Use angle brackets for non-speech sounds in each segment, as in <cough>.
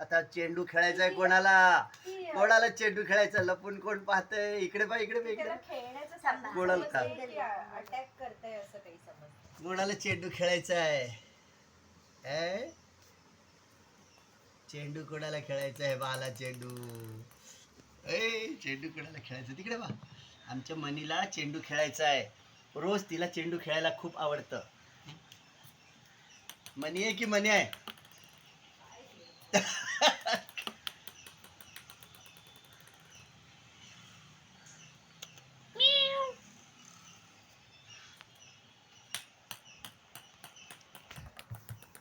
आता चेंडू खेळायचा आहे कोणाला? कोणाला चेंडू खेळायचा लपून कोण पाहतंय? इकडे पा इकडे इकडे. अटॅक करताय असं काही समज कोणाला चेंडू खेळायचा आहे? चेंडू कोणाला खेळायचा आहे बाला चेंडू. ए चेंडू कोणाला खेळायचा तिकडे बा आमच्या मनीला चेंडू खेळायचा आहे रोज तिला चेंडू खेळायला खूप आवडतं. मनी आहे की मनी आहे? <laughs>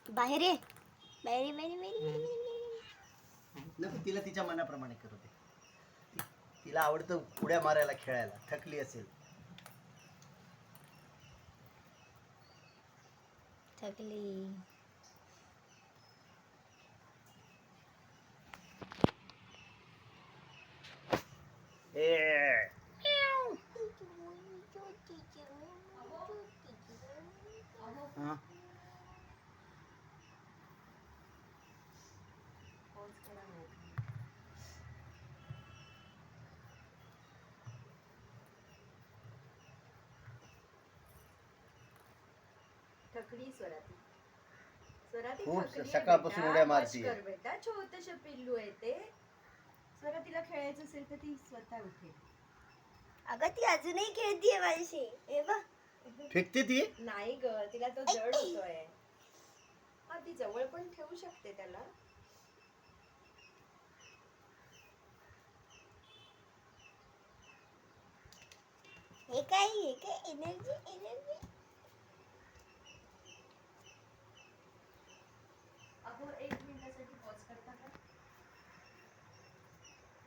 बाहेर ये. बाहेर. नको तिला तिच्या मनाप्रमाणे करू दे. ति- तिला आवडतं उड्या मारायला खेळायला. थकली असेल. थकली ए हा. थकडी स्वराती स्वराती खूप थकली आहे सकाळपासून बेटा. उड्या बस मारतीये. कर बेटा छोटस पिल्लू आहे ते स्वरातीला खेळायचं असेल तर ती स्वतः उठेल अगं ती अजूनही खेळतीये माझ्याशी हे बघ फेकते ती? नाही ग तिला तो जड होतोय. हा ती जवळ पण ठेवू शकते त्याला. हे काय हे काय एनर्जी एनर्जी अगं एक मिनिटासाठी पॉज करता का?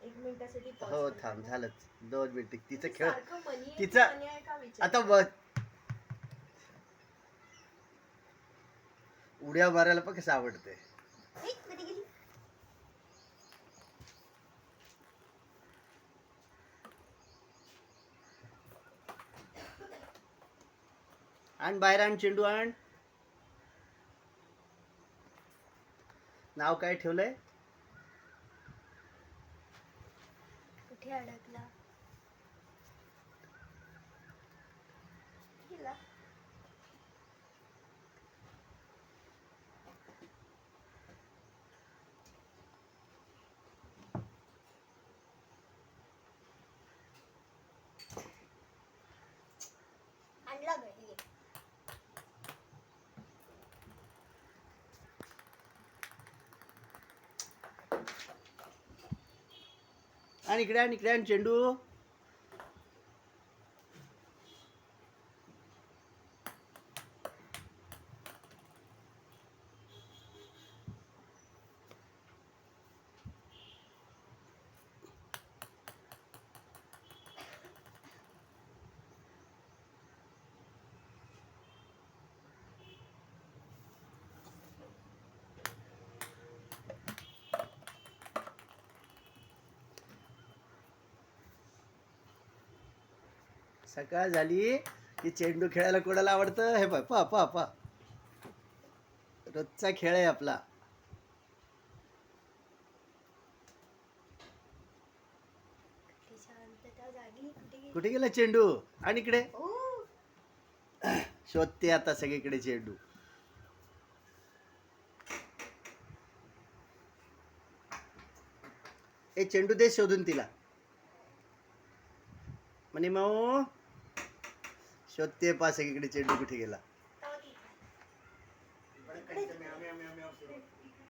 एक मिनिटासाठी pause हो करता थांब का? झालंच दोन मिनिट. तिचं खेळ सारखं मनी आहे तिचा- की मनी आहे का विचार? आता बघ उड्या मारायला पण कसं आवडते आण बाहेर आण चेंडू आण. नाव काय ठेवलंय? कुठे अडकला? आणि इकडे आणि इकडे आणि चेंडू. सकाळ झाली की चेंडू खेळायला कोणाला आवडतं? हे पाय पा पा पा रोजचा खेळ आहे आपला. कुठे गेला चेंडू? आणि इकडे? <clears throat> शोधते आता सगळीकडे चेंडू. ए चेंडू दे शोधून तिला. म्हणे माऊ शोधते पा सगळीकडे चेंडू कुठे गेला?